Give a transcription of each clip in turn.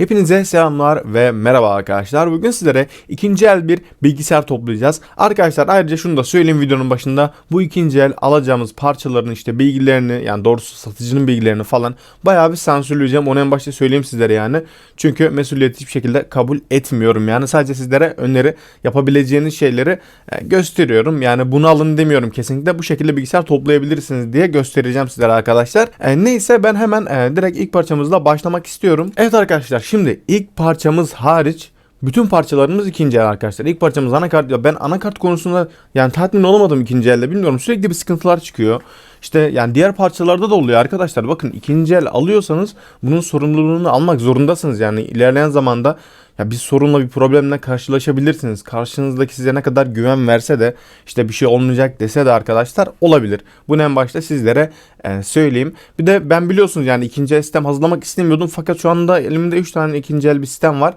Hepinize selamlar ve merhaba arkadaşlar. Bugün sizlere ikinci el bir bilgisayar toplayacağız. Arkadaşlar ayrıca şunu da söyleyeyim videonun başında. Bu ikinci el alacağımız parçaların işte bilgilerini yani doğrusu satıcının bilgilerini falan bayağı bir sansürleyeceğim. Onu en başta söyleyeyim sizlere yani. Çünkü mesuliyeti hiçbir şekilde kabul etmiyorum. Yani sadece sizlere öneri yapabileceğiniz şeyleri e, gösteriyorum. Yani bunu alın demiyorum kesinlikle. Bu şekilde bilgisayar toplayabilirsiniz diye göstereceğim sizlere arkadaşlar. E, neyse ben hemen e, direkt ilk parçamızla başlamak istiyorum. Evet arkadaşlar şimdi ilk parçamız hariç bütün parçalarımız ikinci el arkadaşlar. İlk parçamız anakart. Ya ben anakart konusunda yani tatmin olamadım ikinci elde bilmiyorum. Sürekli bir sıkıntılar çıkıyor. İşte yani diğer parçalarda da oluyor arkadaşlar. Bakın ikinci el alıyorsanız bunun sorumluluğunu almak zorundasınız. Yani ilerleyen zamanda ya bir sorunla bir problemle karşılaşabilirsiniz. Karşınızdaki size ne kadar güven verse de işte bir şey olmayacak dese de arkadaşlar olabilir. Bunu en başta sizlere e, söyleyeyim. Bir de ben biliyorsunuz yani ikinci el sistem hazırlamak istemiyordum. Fakat şu anda elimde 3 tane ikinci el bir sistem var.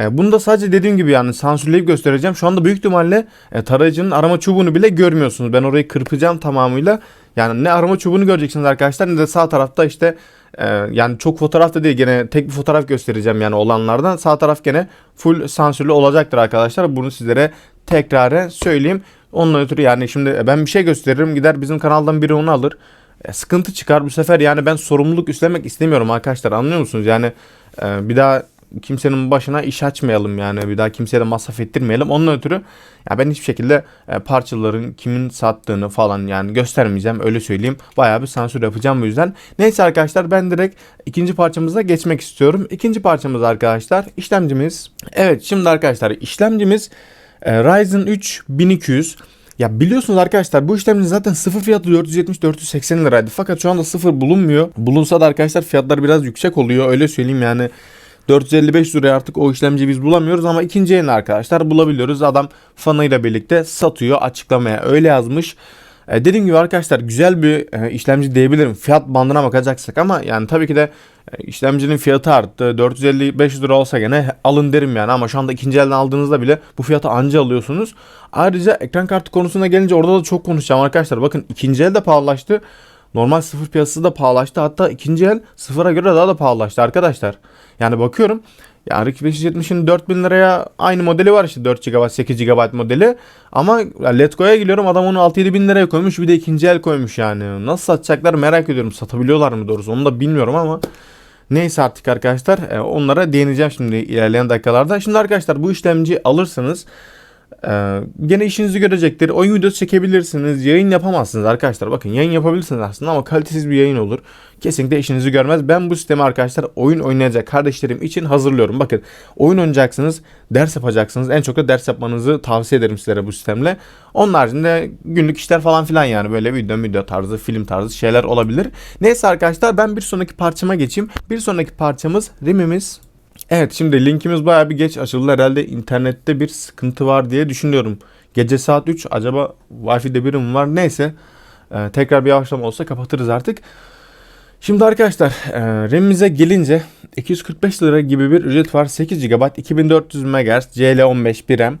E, bunu da sadece dediğim gibi yani sansürleyip göstereceğim. Şu anda büyük ihtimalle e, tarayıcının arama çubuğunu bile görmüyorsunuz. Ben orayı kırpacağım tamamıyla. Yani ne arama çubuğunu göreceksiniz arkadaşlar ne de sağ tarafta işte e, yani çok fotoğrafta değil gene tek bir fotoğraf göstereceğim yani olanlardan. Sağ taraf gene full sansürlü olacaktır arkadaşlar. Bunu sizlere tekrar söyleyeyim. Onunla ötürü yani şimdi ben bir şey gösteririm gider bizim kanaldan biri onu alır. E, sıkıntı çıkar bu sefer yani ben sorumluluk üstlenmek istemiyorum arkadaşlar anlıyor musunuz? Yani e, bir daha kimsenin başına iş açmayalım yani bir daha kimseye de masraf ettirmeyelim. Onun ötürü ya ben hiçbir şekilde e, parçaların kimin sattığını falan yani göstermeyeceğim öyle söyleyeyim. Bayağı bir sansür yapacağım bu yüzden. Neyse arkadaşlar ben direkt ikinci parçamıza geçmek istiyorum. İkinci parçamız arkadaşlar işlemcimiz. Evet şimdi arkadaşlar işlemcimiz e, Ryzen 3 1200. Ya biliyorsunuz arkadaşlar bu işlemcinin zaten sıfır fiyatı 470-480 liraydı. Fakat şu anda sıfır bulunmuyor. Bulunsa da arkadaşlar fiyatlar biraz yüksek oluyor. Öyle söyleyeyim yani 455 liraya artık o işlemci biz bulamıyoruz ama ikinci elini arkadaşlar bulabiliyoruz. Adam fanıyla birlikte satıyor açıklamaya öyle yazmış. E, dediğim gibi arkadaşlar güzel bir e, işlemci diyebilirim fiyat bandına bakacaksak ama yani tabii ki de e, işlemcinin fiyatı arttı 455 lira olsa gene alın derim yani ama şu anda ikinci elden aldığınızda bile bu fiyatı anca alıyorsunuz. Ayrıca ekran kartı konusuna gelince orada da çok konuşacağım arkadaşlar bakın ikinci el de pahalılaştı. Normal sıfır piyasası da pahalaştı. Hatta ikinci el sıfıra göre daha da pahalaştı arkadaşlar. Yani bakıyorum. Yani RX 570'in 4000 liraya aynı modeli var işte 4 GB 8 GB modeli. Ama Let's Go'ya geliyorum adam onu 6-7 bin liraya koymuş bir de ikinci el koymuş yani. Nasıl satacaklar merak ediyorum. Satabiliyorlar mı doğrusu onu da bilmiyorum ama. Neyse artık arkadaşlar e, onlara değineceğim şimdi ilerleyen dakikalarda. Şimdi arkadaşlar bu işlemci alırsanız ee, gene işinizi görecektir. Oyun videosu çekebilirsiniz. Yayın yapamazsınız arkadaşlar. Bakın yayın yapabilirsiniz aslında ama kalitesiz bir yayın olur. Kesinlikle işinizi görmez. Ben bu sistemi arkadaşlar oyun oynayacak kardeşlerim için hazırlıyorum. Bakın oyun oynayacaksınız, ders yapacaksınız. En çok da ders yapmanızı tavsiye ederim sizlere bu sistemle. Onun haricinde günlük işler falan filan yani böyle video video tarzı, film tarzı şeyler olabilir. Neyse arkadaşlar ben bir sonraki parçama geçeyim. Bir sonraki parçamız RAM'imiz Evet şimdi linkimiz baya bir geç açıldı. Herhalde internette bir sıkıntı var diye düşünüyorum. Gece saat 3 acaba Wi-Fi'de biri mi var? Neyse. Ee, tekrar bir yavaşlama olsa kapatırız artık. Şimdi arkadaşlar e, RAM'imize gelince 245 lira gibi bir ücret var. 8 GB 2400 MHz CL15 bir RAM.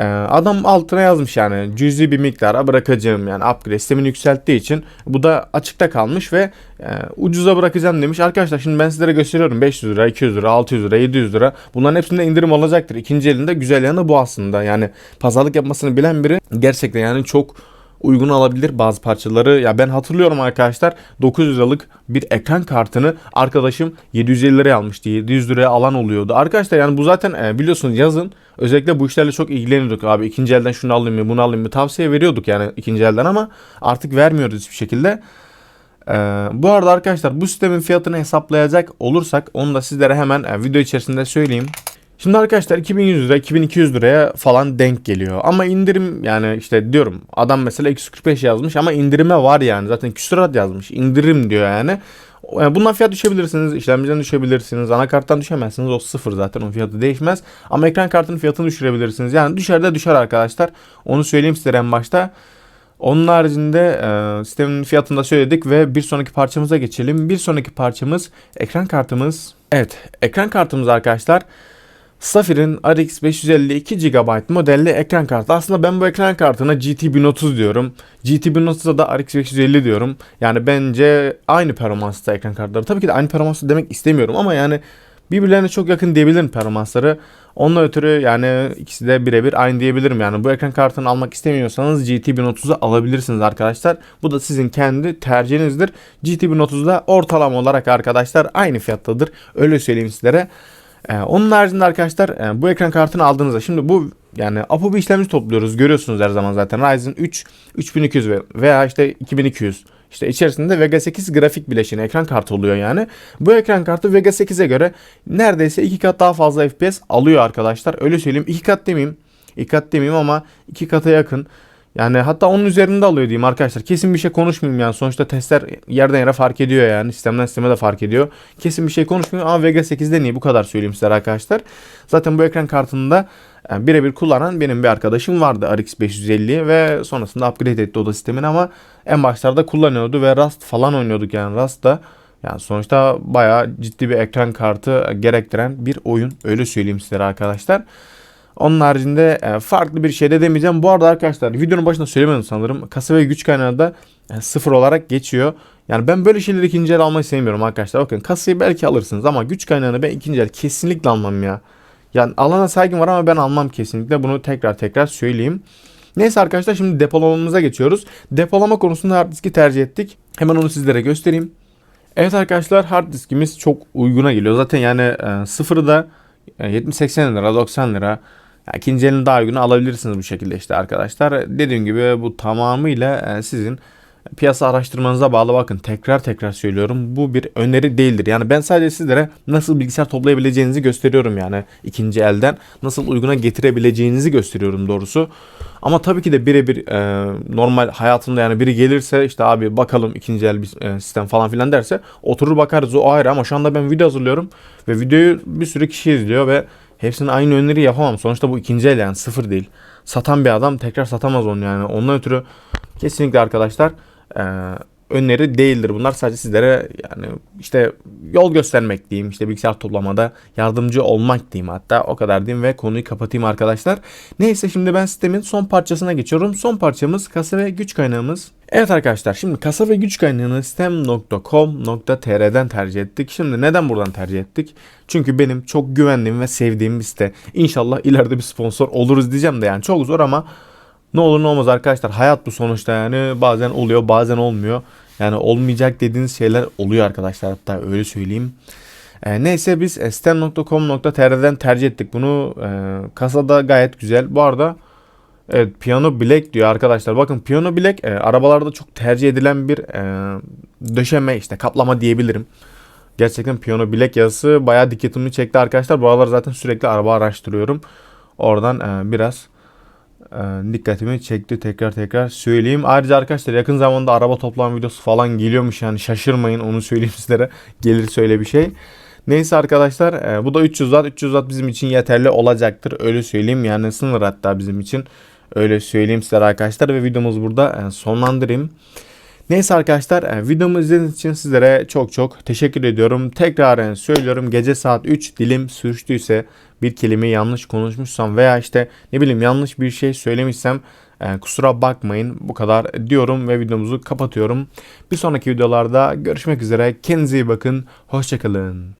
Ee, adam altına yazmış yani cüzi bir miktara bırakacağım. yani upgrade sistemini yükselttiği için bu da açıkta kalmış ve e, ucuza bırakacağım. demiş. Arkadaşlar şimdi ben sizlere gösteriyorum. 500 lira, 200 lira, 600 lira, 700 lira. Bunların hepsinde indirim olacaktır. İkinci elinde güzel yanı bu aslında. Yani pazarlık yapmasını bilen biri gerçekten yani çok uygun alabilir bazı parçaları. Ya ben hatırlıyorum arkadaşlar 900 liralık bir ekran kartını arkadaşım 750 liraya almıştı. 700 liraya alan oluyordu. Arkadaşlar yani bu zaten e, biliyorsunuz yazın özellikle bu işlerle çok ilgileniyorduk abi. ikinci elden şunu alayım mı bunu alayım mı tavsiye veriyorduk yani ikinci elden ama artık vermiyoruz hiçbir şekilde. Ee, bu arada arkadaşlar bu sistemin fiyatını hesaplayacak olursak onu da sizlere hemen e, video içerisinde söyleyeyim. Şimdi arkadaşlar 2100 lira 2200 liraya falan denk geliyor. Ama indirim yani işte diyorum adam mesela 245 yazmış ama indirime var yani. Zaten küsurat yazmış. indirim diyor yani. Yani bundan fiyat düşebilirsiniz, işlemciden düşebilirsiniz, anakarttan düşemezsiniz. O sıfır zaten onun fiyatı değişmez. Ama ekran kartının fiyatını düşürebilirsiniz. Yani düşer de düşer arkadaşlar. Onu söyleyeyim size en başta. Onun haricinde e, sistemin fiyatını da söyledik ve bir sonraki parçamıza geçelim. Bir sonraki parçamız ekran kartımız. Evet, ekran kartımız arkadaşlar. Saphir'in RX 552 GB modelli ekran kartı. Aslında ben bu ekran kartına GT 1030 diyorum. GT 1030'a da RX 550 diyorum. Yani bence aynı performansta ekran kartları. Tabii ki de aynı performansta demek istemiyorum ama yani birbirlerine çok yakın diyebilirim performansları. Onunla ötürü yani ikisi de birebir aynı diyebilirim. Yani bu ekran kartını almak istemiyorsanız GT 1030'u alabilirsiniz arkadaşlar. Bu da sizin kendi tercihinizdir. GT 1030'da ortalama olarak arkadaşlar aynı fiyattadır. Öyle söyleyeyim sizlere. Ee, onun haricinde arkadaşlar e, bu ekran kartını aldığınızda şimdi bu yani APU bir işlemci topluyoruz. Görüyorsunuz her zaman zaten Ryzen 3 3200 ve- veya işte 2200. İşte içerisinde Vega 8 grafik bileşeni ekran kartı oluyor yani. Bu ekran kartı Vega 8'e göre neredeyse iki kat daha fazla FPS alıyor arkadaşlar. Öyle söyleyeyim. iki kat demeyeyim. İki kat demeyeyim ama iki kata yakın. Yani hatta onun üzerinde alıyor diyeyim arkadaşlar. Kesin bir şey konuşmayayım yani. Sonuçta testler yerden yere fark ediyor yani. Sistemden sisteme de fark ediyor. Kesin bir şey konuşmayayım ama Vega 8'de niye bu kadar söyleyeyim size arkadaşlar. Zaten bu ekran kartında yani birebir kullanan benim bir arkadaşım vardı RX 550 ve sonrasında upgrade etti o da sistemini ama en başlarda kullanıyordu ve Rust falan oynuyorduk yani Rust'ta. Yani sonuçta bayağı ciddi bir ekran kartı gerektiren bir oyun. Öyle söyleyeyim size arkadaşlar. Onun haricinde e, farklı bir şey de demeyeceğim. Bu arada arkadaşlar videonun başında söylemedim sanırım. Kasa ve güç kaynağı da e, sıfır olarak geçiyor. Yani ben böyle şeyleri ikinci el almayı sevmiyorum arkadaşlar. Bakın kasayı belki alırsınız ama güç kaynağını ben ikinci el kesinlikle almam ya. Yani alana saygım var ama ben almam kesinlikle. Bunu tekrar tekrar söyleyeyim. Neyse arkadaşlar şimdi depolamamıza geçiyoruz. Depolama konusunda hard diski tercih ettik. Hemen onu sizlere göstereyim. Evet arkadaşlar hard diskimiz çok uyguna geliyor. Zaten yani e, sıfırı da e, 70-80 lira 90 lira. Ya, ikinci elini daha uyguna alabilirsiniz bu şekilde işte arkadaşlar. Dediğim gibi bu tamamıyla e, sizin piyasa araştırmanıza bağlı bakın tekrar tekrar söylüyorum bu bir öneri değildir. Yani ben sadece sizlere nasıl bilgisayar toplayabileceğinizi gösteriyorum yani ikinci elden nasıl uyguna getirebileceğinizi gösteriyorum doğrusu. Ama tabii ki de birebir e, normal hayatında yani biri gelirse işte abi bakalım ikinci el bir e, sistem falan filan derse oturur bakarız o ayrı ama şu anda ben video hazırlıyorum ve videoyu bir sürü kişi izliyor ve hepsinin aynı öneri yapamam. Sonuçta bu ikinci el yani sıfır değil. Satan bir adam tekrar satamaz onu yani. Ondan ötürü kesinlikle arkadaşlar e, öneri değildir. Bunlar sadece sizlere yani işte yol göstermek diyeyim. işte bilgisayar toplamada yardımcı olmak diyeyim hatta o kadar diyeyim ve konuyu kapatayım arkadaşlar. Neyse şimdi ben sistemin son parçasına geçiyorum. Son parçamız kasa ve güç kaynağımız. Evet arkadaşlar şimdi kasa ve güç kaynağını sistem.com.tr'den tercih ettik. Şimdi neden buradan tercih ettik? Çünkü benim çok güvendiğim ve sevdiğim bir site. İnşallah ileride bir sponsor oluruz diyeceğim de yani çok zor ama ne olur ne olmaz arkadaşlar. Hayat bu sonuçta yani. Bazen oluyor bazen olmuyor. Yani olmayacak dediğiniz şeyler oluyor arkadaşlar. Hatta öyle söyleyeyim. E, neyse biz e, stem.com.tr'den tercih ettik bunu. E, kasada gayet güzel. Bu arada evet Piano Black diyor arkadaşlar. Bakın Piano Black e, arabalarda çok tercih edilen bir e, döşeme işte kaplama diyebilirim. Gerçekten Piano Black yazısı bayağı dikkatimi çekti arkadaşlar. Bu aralar zaten sürekli araba araştırıyorum. Oradan e, biraz dikkatimi çekti tekrar tekrar söyleyeyim. Ayrıca arkadaşlar yakın zamanda araba toplama videosu falan geliyormuş yani şaşırmayın onu söyleyeyim sizlere. Gelir söyle bir şey. Neyse arkadaşlar e, bu da 300 watt. 300 watt bizim için yeterli olacaktır. Öyle söyleyeyim yani sınır hatta bizim için. Öyle söyleyeyim sizlere arkadaşlar ve videomuzu burada e, sonlandırayım. Neyse arkadaşlar e, videomu izlediğiniz için sizlere çok çok teşekkür ediyorum. Tekrar söylüyorum gece saat 3 dilim sürçtüyse bir kelime yanlış konuşmuşsam veya işte ne bileyim yanlış bir şey söylemişsem e, kusura bakmayın bu kadar diyorum ve videomuzu kapatıyorum. Bir sonraki videolarda görüşmek üzere kendinize iyi bakın hoşçakalın.